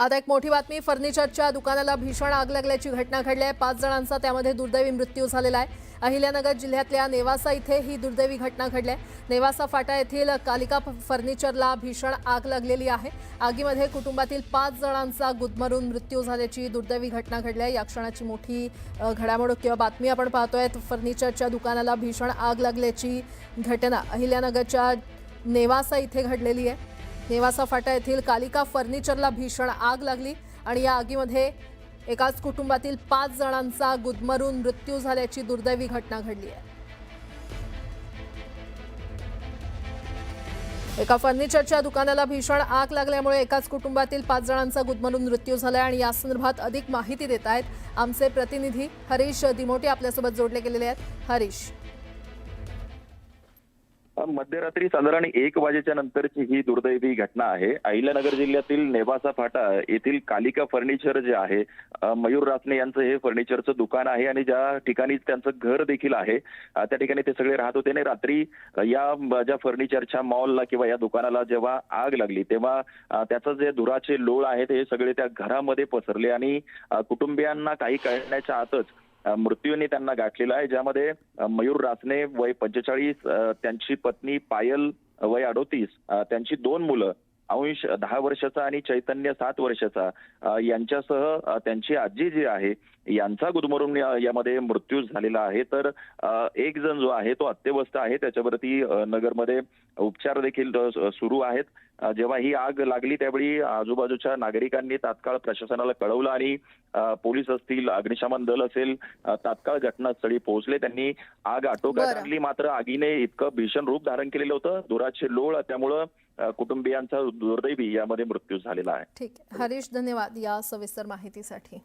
आता एक मोठी बातमी फर्निचरच्या दुकानाला भीषण आग लागल्याची घटना घडली आहे. पाच जणांचा त्यामध्ये दुर्दैवी मृत्यू झालेला आहे. अहिल्यानगर जिल्ह्यातल्या नेवासा इथे ही दुर्दैवी घटना घडली आहे. नेवासा फाटा येथील कालिका फ- फर्निचरला भीषण आग लागलेली आहे. आगीमध्ये कुटुंबातील पाच जणांचा गुदमरून मृत्यू झाल्याची दुर्दैवी घटना घडली आहे. या क्षणाची मोठी घडामोड किंवा बातमी आपण पाहतोय फर्निचरच्या दुकानाला भीषण आग लागल्याची घटना अहिल्यानगरच्या नेवासा इथे घडलेली आहे. नेवासा फाटा येथील कालिका फर्निचरला भीषण आग लागली आणि या आगीमध्ये एकाच कुटुंबातील पाच जणांचा गुदमरून मृत्यू झाल्याची दुर्दैवी घटना घडली आहे. एका फर्निचरच्या दुकानाला भीषण आग लागल्यामुळे एकाच कुटुंबातील पाच जणांचा गुदमरून मृत्यू झालाय आणि या संदर्भात अधिक माहिती देत आहेत आमचे प्रतिनिधी हरीश दिमोटे आपल्यासोबत जोडले गेलेले आहेत. हरीश. मध्यरात्री साधारण एक वाजेच्या नंतरची ही दुर्दैवी घटना आहे. अहिल्यानगर जिल्ह्यातील नेवासा फाटा येथील कालिका फर्निचर जे आहे मयूर रासने यांचं हे फर्निचरचं दुकान आहे आणि ज्या ठिकाणी त्यांचं घर देखील आहे त्या ठिकाणी ते सगळे राहत होते आणि रात्री या ज्या फर्निचरच्या मॉलला किंवा या दुकानाला जेव्हा आग लागली तेव्हा त्याचं जे धुराचे लोळ आहेत हे सगळे त्या घरामध्ये पसरले आणि कुटुंबियांना काही कळण्याच्या आतच मृत्यूने त्यांना गाठलेला आहे ज्यामध्ये मयूर रासने वय पंचेचाळीस त्यांची पत्नी पायल वय अडोतीस त्यांची दोन मुलं अंश दहा वर्षाचा आणि चैतन्य सात वर्षाचा यांच्यासह त्यांची आजी जी आहे यांचा गुदमरून यामध्ये मृत्यू झालेला आहे. तर एक जण जो आहे तो अत्यवस्थ आहे. त्याच्यावरती नगरमध्ये उपचार देखील सुरू आहेत. जेव्हा ही आग लागली त्यावेळी आजूबाजूच्या नागरिकांनी तात्काळ प्रशासनाला कळवलं आणि पोलीस असतील अग्निशमन दल असेल तात्काळ घटनास्थळी पोहोचले. त्यांनी आग आटोक्यात. आणली. मात्र आगीने इतकं भीषण रूप धारण केलेलं होतं. धुराचे लोळ त्यामुळं कुटुंबियांचा दुर्दैवी यामध्ये मृत्यू झालेला आहे. ठीक आहे. हरीश धन्यवाद या सविस्तर माहितीसाठी.